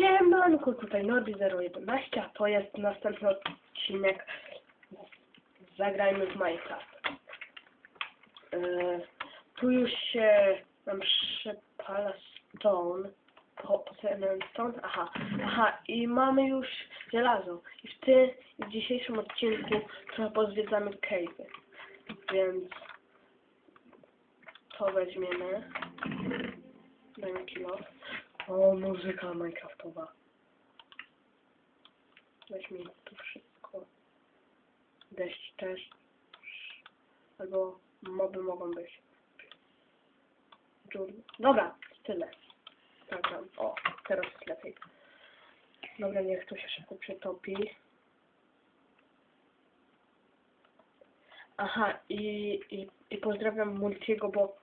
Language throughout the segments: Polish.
Siemanko, tutaj Norbi011, a to jest następny odcinek Zagrajmy w Minecraft. Yy, tu już się nam przepala stone, po, po stone, aha, aha, i mamy już żelazo. I w tym, w dzisiejszym odcinku trochę pozwiedzamy cave'y, więc to weźmiemy. Dajmy kilo. O, muzyka minecraftowa. Weźmy tu wszystko. Deszcz też. Albo moby mogą być. Dobra, tyle. Tak, mam. O, teraz jest lepiej. Dobra, niech to się szybko przetopi. Aha, i, i, i pozdrawiam Multiego, bo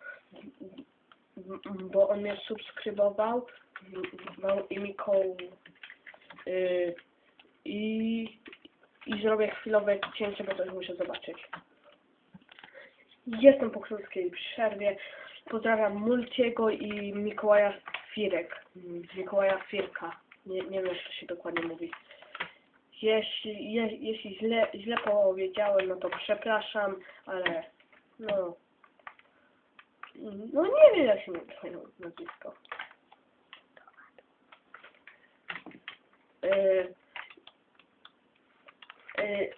bo on mnie subskrybował w- i Mikoł yy, i, i zrobię chwilowe cięcie, bo też muszę zobaczyć. Jestem po krótkiej przerwie. Pozdrawiam Multiego i Mikołaja Firek. Mikołaja Firka. Nie, nie wiem, to się dokładnie mówi. Jeśli, je, jeśli źle, źle powiedziałem, no to przepraszam, ale no, no nie wiem jak się twoje nazwisko. Yy, yy,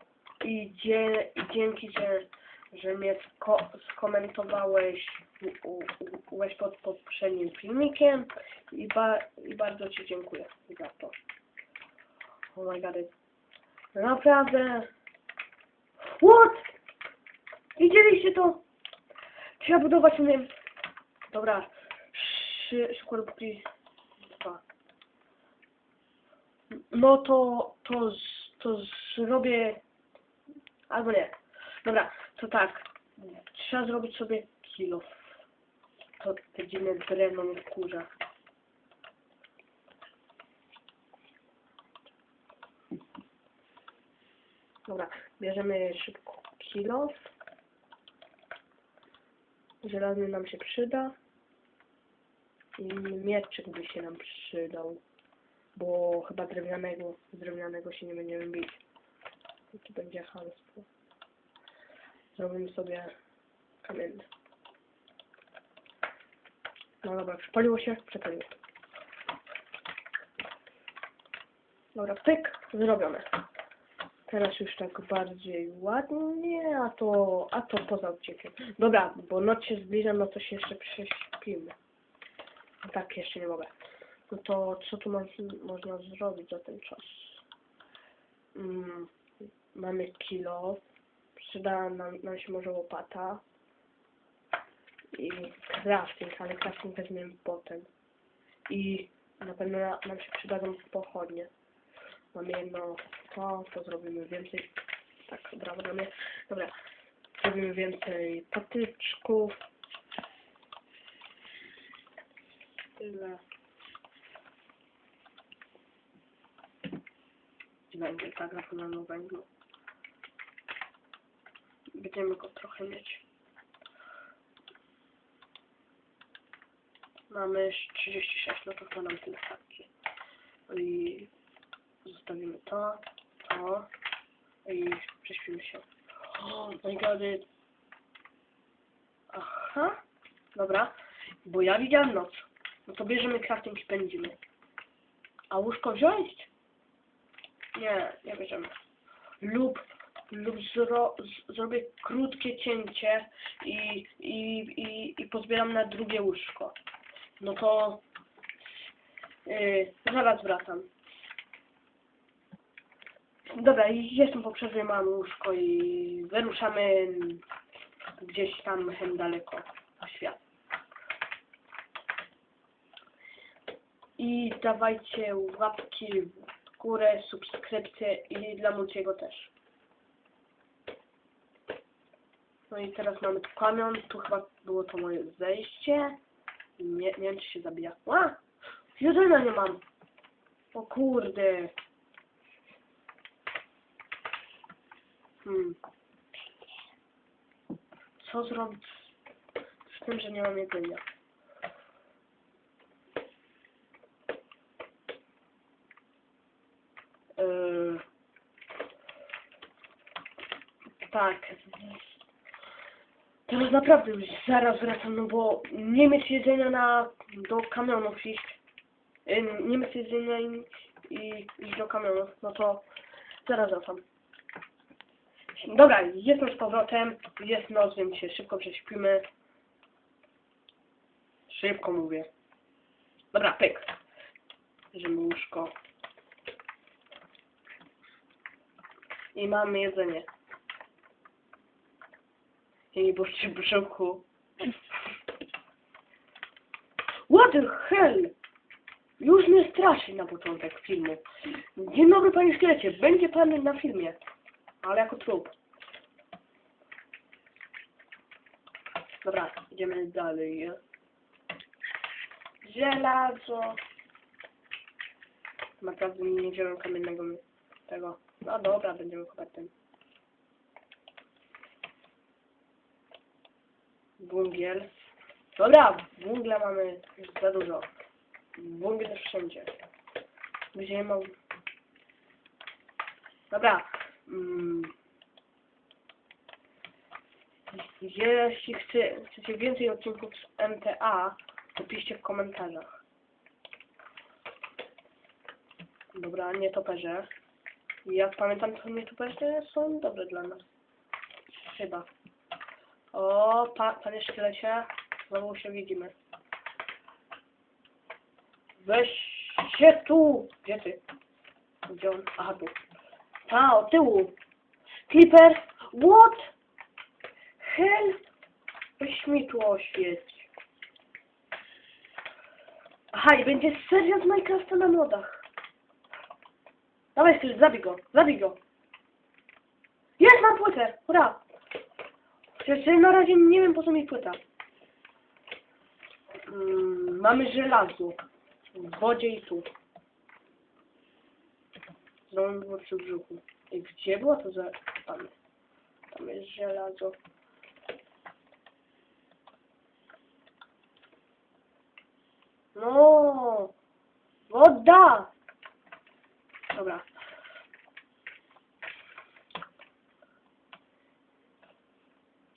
i, dzie, I dzięki, że, że mnie sko skomentowałeś u, u, ułeś pod poprzednim filmikiem i, ba i bardzo Ci dziękuję za to. Oh my god. Naprawdę. What? Widzieliście to? Trzeba budować umiem. Dobra. Szy, szybko. No to, to, to zrobię... Albo nie. Dobra, to tak. Trzeba zrobić sobie kilo. To te dziwne drewno mnie wkurza. Dobra, bierzemy szybko kilo. Żelazny nam się przyda. I mieczyk by się nam przydał. Bo chyba drewnianego, drewnianego się nie będziemy bić. I to będzie chamstwo. Zrobimy sobie kamienny. No dobra, przypaliło się? Przepaliło. Dobra, pyk, zrobione. Teraz już tak bardziej ładnie, a to, a to poza odcinkiem. Dobra, bo noc się zbliża, no to się jeszcze prześpimy. Tak, jeszcze nie mogę. No to co tu mo można zrobić za ten czas? Mm, mamy kilo. Przyda nam, nam się może łopata. I crafting, ale crafting weźmiemy potem. I na pewno na, nam się przydadzą pochodnie. Mamy jedno to, to zrobimy więcej. Tak, brawo dla mnie. Dobra, zrobimy więcej patyczków. Tyle. Węgiel, tak, na mamy węglu. Będziemy go trochę mieć. Mamy już 36, no to to nam tyle starczy. I zostawimy to, to i prześpimy się. Oh my god. Aha, dobra, bo ja widziałem noc. No to bierzemy crafting i pędzimy. A łóżko wziąć? Nie, nie bierzemy. Lub, lub zro, z, zrobię krótkie cięcie i, i, i, i pozbieram na drugie łóżko. No to yy, zaraz wracam. Dobra, jestem po przerwie, mam łóżko i wyruszamy gdzieś tam hen daleko w świat. I dawajcie łapki w górę, subskrypcje i dla Mulciego też. No i teraz mamy tu kamion, tu chyba było to moje zejście. Nie, nie wiem czy się zabija. A! Jedzenia nie mam! O kurde! Hmm. Co zrobić z tym, że nie mam jedzenia? Yy. Tak. Teraz naprawdę już zaraz wracam, no bo nie mieć jedzenia na, do kamionów iść. Yy, nie mieć jedzenia i, i iść do kamionów, no to zaraz wracam. Dobra, jestem z powrotem, jest noc, więc się szybko prześpimy. Szybko mówię. Dobra, pyk. Bierzemy łóżko. I mamy jedzenie. I bożcie brzuchu. What the hell? Już mnie straszy na początek filmu. Dzień dobry panie szkielecie, będzie pan na filmie. Ale jako trup. Dobra, idziemy dalej. Żelazo. Naprawdę nie wziąłem kamiennego mi- tego. No dobra, będziemy kopać ten. Bungiel. Dobra, węgla mamy już za dużo. Węgiel jest wszędzie. Gdzie mam... Dobra. Mm. Jeśli chce, chcecie więcej odcinków z MTA, to piszcie w komentarzach. Dobra, nietoperze. Jak pamiętam, to nietoperze są dobre dla nas. Chyba. O, pa, panie szkielecie, znowu się widzimy. Weź się tu! Gdzie ty? Gdzie on? Aha, tu. A, od tyłu. Clipper, what? Hell? Tu oświeć. Aha, i będzie seria z Minecrafta na modach. Dawaj, Skryl, zabij go, zabij go. Jest, mam płytę, hurra! Chociaż na razie nie wiem po co mi płyta. Mm, mamy żelazo. W wodzie i tu. Znowu było przy brzuchu. I gdzie było to za... Tam, tam jest żelazo. No! Woda! Dobra.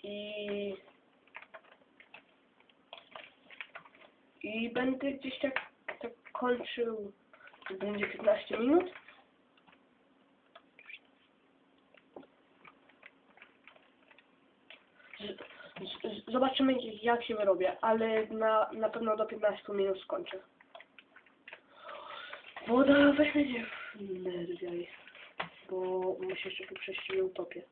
I... I będę gdzieś tak, tak kończył. Będzie 15 minut. Zobaczymy jak się wyrobię, ale na, na pewno do 15 minut skończę. Woda weź mnie wnerwiaj, bo muszę jeszcze tu i utopię.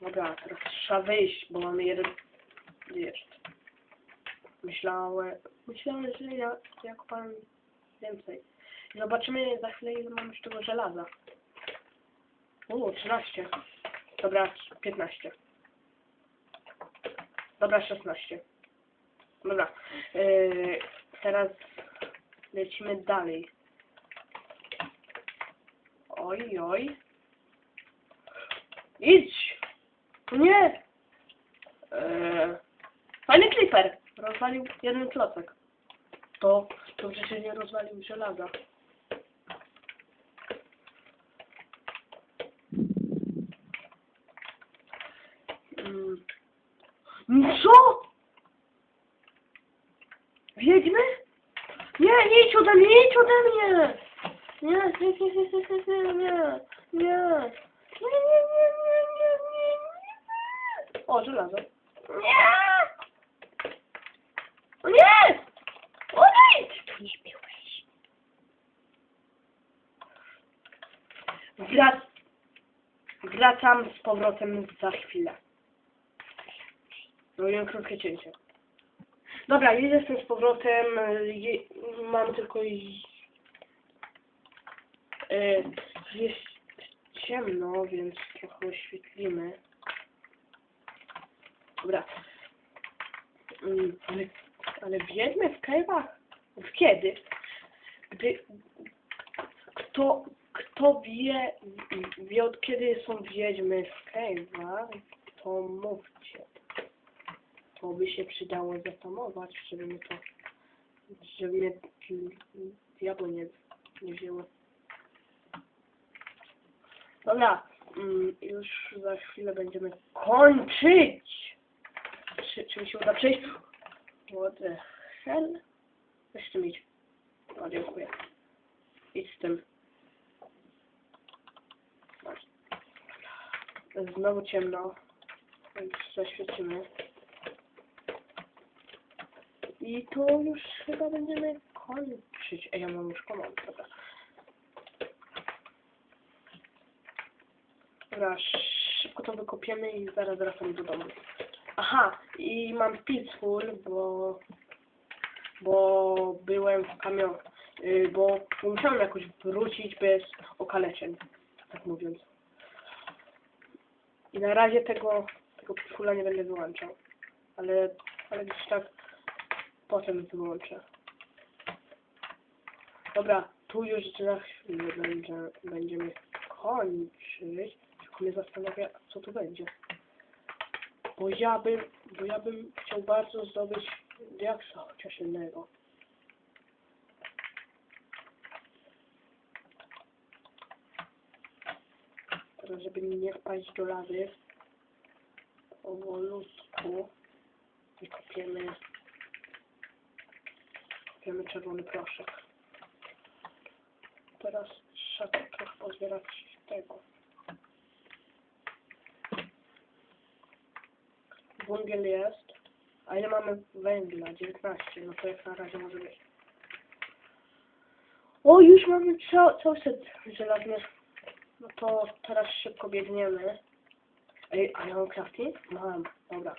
Dobra, teraz trzeba wyjść, bo mamy jeden jeszcze. Myślałem, myślałem, że ja, ja kopałem więcej. Zobaczymy za chwilę, ile mam już tego żelaza. O, 13. Dobra, 15. Dobra, 16. Dobra, yy, teraz lecimy dalej. Oj, oj. Idź! Nie! Eee, fajny kliper! Rozwalił jeden klocek. To, to przecież nie rozwalił żelaza. Mm. Co? Wiedźmy? Nie, nie idź ode mnie, nie idź ode mnie! Nie, nie, nie, nie, nie, nie, nie, nie, nie. Nie, nie, nie, nie, nie, nie. O, żelazo. Nie! O nie! Odejdź! Nie śmiałeś. Wrac... Wracam z powrotem za chwilę. Robię krótkie cięcie. Dobra, jestem z powrotem. Je, mam tylko... i- E, jest ciemno, więc trochę oświetlimy. Dobra. Mm, ale, ale w cave'ach? Od kiedy? Gdy... Kto, kto wie, wie od kiedy są wiedźmy w cave'ach, to mówcie. To by się przydało zatamować, żeby mnie to... żeby mnie diabło nie, nie wzięło. Dobra, mm, już za chwilę będziemy kończyć. Czy, czy mi się uda przejść? What the hell? Weź tym. O, dziękuję. Idź z tym. Znowu ciemno. Zaświecimy. I tu już chyba będziemy kończyć. Ej, ja mam już komand, dobra. Dobra, szybko to wykopiemy i zaraz wracamy do domu. Aha, i mam peaceful, bo bo byłem w kamion, y, bo musiałem jakoś wrócić bez okaleczeń, tak mówiąc. I na razie tego, tego peacefula nie będę wyłączał, ale, ale gdzieś tak potem wyłączę. Dobra, tu już za chwilę będzie, będziemy kończyć. Tylko mnie zastanawia, co tu będzie. Bo ja bym, bo ja bym chciał bardzo zdobyć diaksa chociaż jednego. Teraz, żeby nie wpaść do lawy, powolutku wykopiemy, kopiemy czerwony proszek. Teraz trzeba trochę pozbierać tego. Węgiel jest. A ile mamy węgla? 19. No to jak na razie może być. O, już mamy ca cały żelazny. No to teraz szybko biegniemy. Ej, a ja mam crafting? Mam, dobra.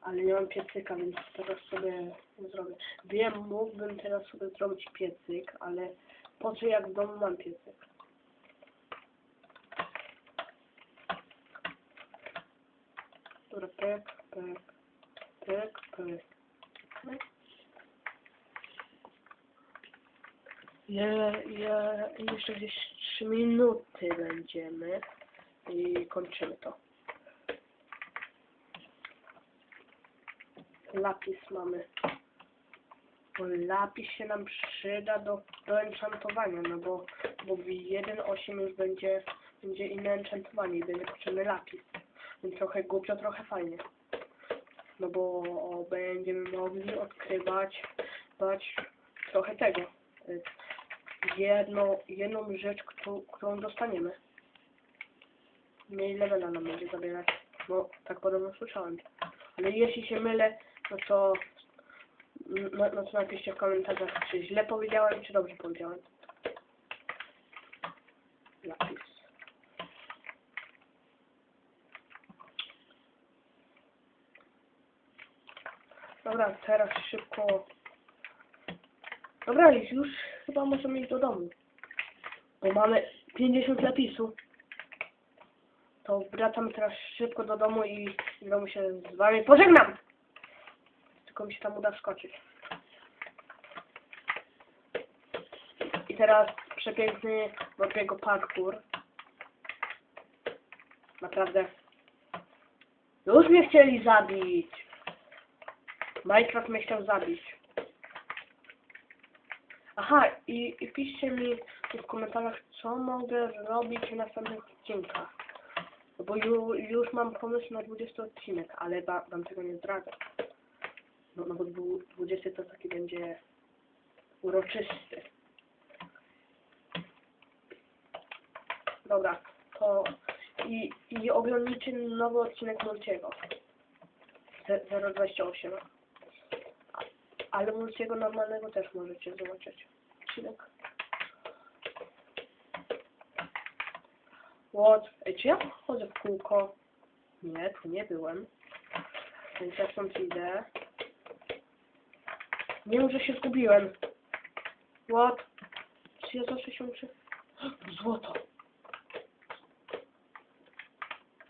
Ale nie mam piecyka, więc teraz sobie zrobię. Wiem, mógłbym teraz sobie zrobić piecyk, ale po co jak w domu mam piecyk? Dobra, pyk, pyk, pyk, pyk. pyk. Je, jeszcze gdzieś 3 minuty będziemy i kończymy to. Lapis mamy. Bo lapis się nam przyda do, do enchantowania, no bo, bo w 1.8 już będzie, będzie inne enchantowanie i będzie potrzebny lapis. Więc trochę głupio, trochę fajnie. No bo będziemy mogli odkrywać bać trochę tego. Jedno, jedną rzecz, którą, którą dostaniemy. Mniej levela nam będzie zabierać. No, tak podobno słyszałem. Ale jeśli się mylę, no to no, no to napiszcie w komentarzach, czy źle powiedziałem, czy dobrze powiedziałem. Lapis. Dobra, teraz szybko. Dobra, już chyba możemy iść do domu. Bo mamy 50 lapisu. To wracamy teraz szybko do domu i w się z wami pożegnam. Tylko mi się tam uda wskoczyć. I teraz przepiękny Morbiego parkour. Naprawdę. Już mnie chcieli zabić. Minecraft mnie chciał zabić. Aha, i, i piszcie mi w komentarzach, co mogę robić w następnych odcinkach. Bo ju, już mam pomysł na 20 odcinek, ale ba, wam tego nie zdradzę. No, no bo dwu- 20 to taki będzie uroczysty. Dobra, to i, i oglądnijcie nowy odcinek Mulciego. Ze- 028. A- Ale Mulciego normalnego też możecie zobaczyć. Odcinek. What? Ej, czy ja chodzę w kółko? Nie, tu nie byłem. Więc ja stąd idę. Wiem, że się zgubiłem. What? Czy ja zawsze się muszę... Złoto.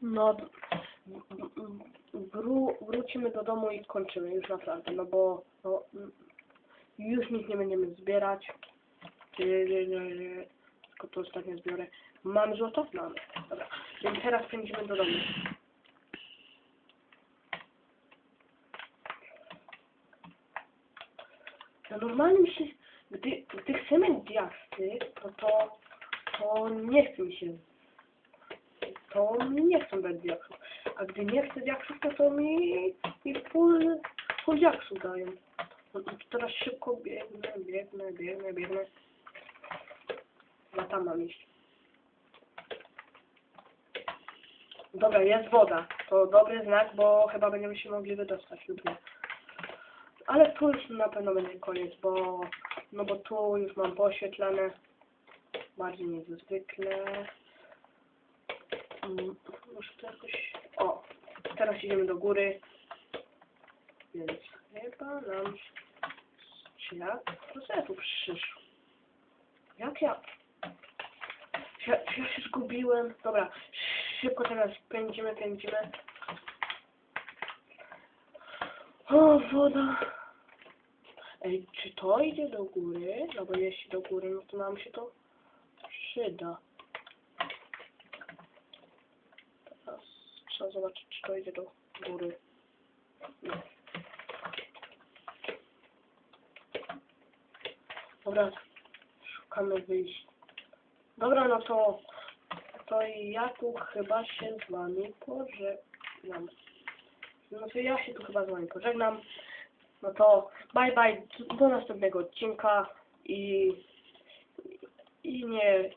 No, wró wrócimy do domu i kończymy już naprawdę, no bo no, mm, już nic nie będziemy zbierać. Tylko to ostatnio zbiorę. Mamy złoto? Mamy. Dobra. Więc teraz pędzimy do domu. No normalnie mi się, gdy, gdy chcemy diaksy, no to, to nie chce mi się. To mi nie chcą dać diaksów. A gdy nie chcę diaksów, to to mi, mi full, full diaksów dają. No teraz szybko biegnę, biegnę, biegnę, biegnę. Ja tam mam iść. Dobra, jest woda. To dobry znak, bo chyba będziemy się mogli wydostać lub nie. Ale tu już na pewno będzie koniec, bo no bo tu już mam poświetlane bardziej niż zwykle. Mm, Muszę to jakoś... O! Teraz idziemy do góry. Więc chyba nam... Ja? To co ja tu przyszło? Jak ja... Ja, ja się zgubiłem? Dobra, szybko teraz pędzimy, pędzimy. O, woda. Ej, czy to idzie do góry? No bo jeśli do góry, no to nam się to przyda. Teraz trzeba zobaczyć, czy to idzie do góry. Dobra, szukamy wyjść. Dobra, no to, to ja tu chyba się z wami pożegnam. No to ja się tu chyba z wami pożegnam. No to bye bye, do następnego odcinka i, i nie,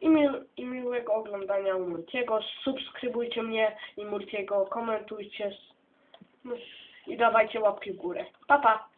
i, mi, i miłego oglądania u Multiego. Subskrybujcie mnie i Multiego, komentujcie i dawajcie łapki w górę. Pa pa!